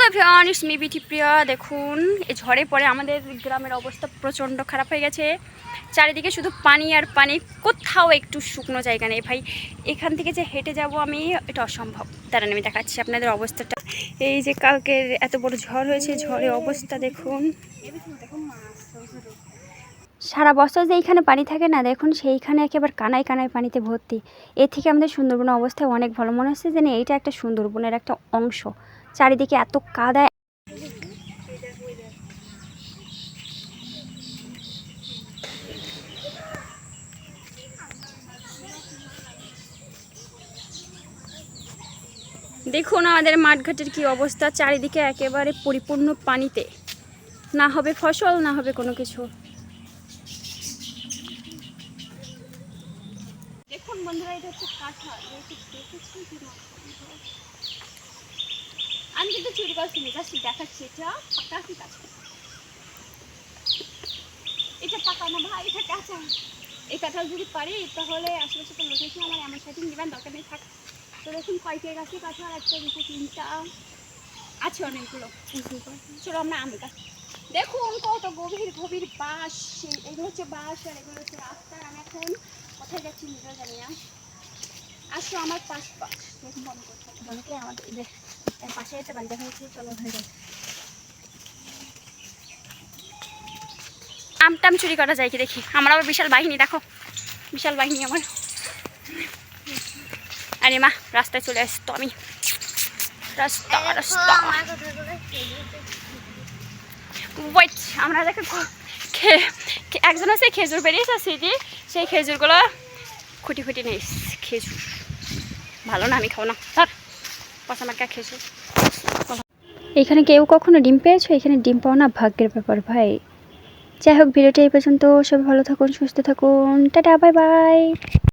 Hello V one it's me Bithi Priya দেখুন, এই ঝড়ে পরে আমাদের গ্রামের অবস্থা প্রচণ্ড খারাপ হয়ে গেছে। চারিদিকে শুধু পানি আর পানি, কোথাও একটু শুকনো জায়গা নেই। ভাই, এখান থেকে যে হেঁটে যাব আমি, এটা অসম্ভব। দাঁড়ান, আমি দেখাচ্ছি আপনাদের অবস্থাটা। এই যে কালকের এত বড় ঝড় হয়েছে ঝড়ের অবস্থা দেখুন। সারা বছর যে এইখানে পানি থাকে না, দেখুন সেইখানে একেবারে কানায় কানায় পানিতে ভর্তি। এর থেকে আমাদের সুন্দরবনের অবস্থা অনেক ভালো। মনে হচ্ছে যে এইটা একটা সুন্দরবনের একটা অংশ। চারিদিকে এত কাদা। দেখুন আমাদের মাঠঘাটের কি অবস্থা, চারিদিকে একেবারে পরিপূর্ণ পানিতে। না হবে ফসল, না হবে কোনো কিছু। দেখুন বন্ধুরা, এটা হচ্ছে কাঁঠাল। দেখেছি? আমি কিন্তু চুরি করছি জাস্ট দেখাচ্ছি, এটা পাকা কি কাঁচা? এটা পাকা না ভাই, এটা কাঁচা। এই কাঁঠাল যদি পারি, তাহলে আশেপাশে তো লোকেশন আমার আমার সাথে নিবেন দরকার নেই, থাক। তো দেখুন কয়টা গাছে কাঁঠাল, একটা, দুটো, তিনটা। আছে অনেকগুলো। চলো আমরা আমি গাছ। দেখুন কত গভীর গভীর বাঁশ। এগুলো হচ্ছে বাঁশ আর এগুলো হচ্ছে রাস্তা আমি এখন কোথায় যাচ্ছি নিজেও জানি না। আসো আমার পাশ পাশ। দেখুন করতে আমাদের পাশে একটা বাড়ি দেখা যাচ্ছে চলো হয়ে আমটাম চুরি করা যায় কি দেখি? আমার আবার বিশাল বাহিনী দেখো। বিশাল বাহিনী আমার। আরে মা রাস্তায় চলে আসতো আমি। রাস্তা রাস্তা। ওয়েট আমরা দেখো একজন আছে খেজুর বেরিয়েছে সিটি সেই খেজুরগুলো খুঁটি খুঁটি নেই খেজুর। ভালো না আমি খাব না। ধর পয়সা আমার কে খেজুর এখানে কেউ কখনো ডিম পেয়েছ? এখানে ডিম পাওয়া না ভাগ্যের ব্যাপার, ভাই। যাই হোক, ভিডিওটা এই পর্যন্ত। সবাই ভালো থাকুন, সুস্থ থাকুন। Tata, bye bye.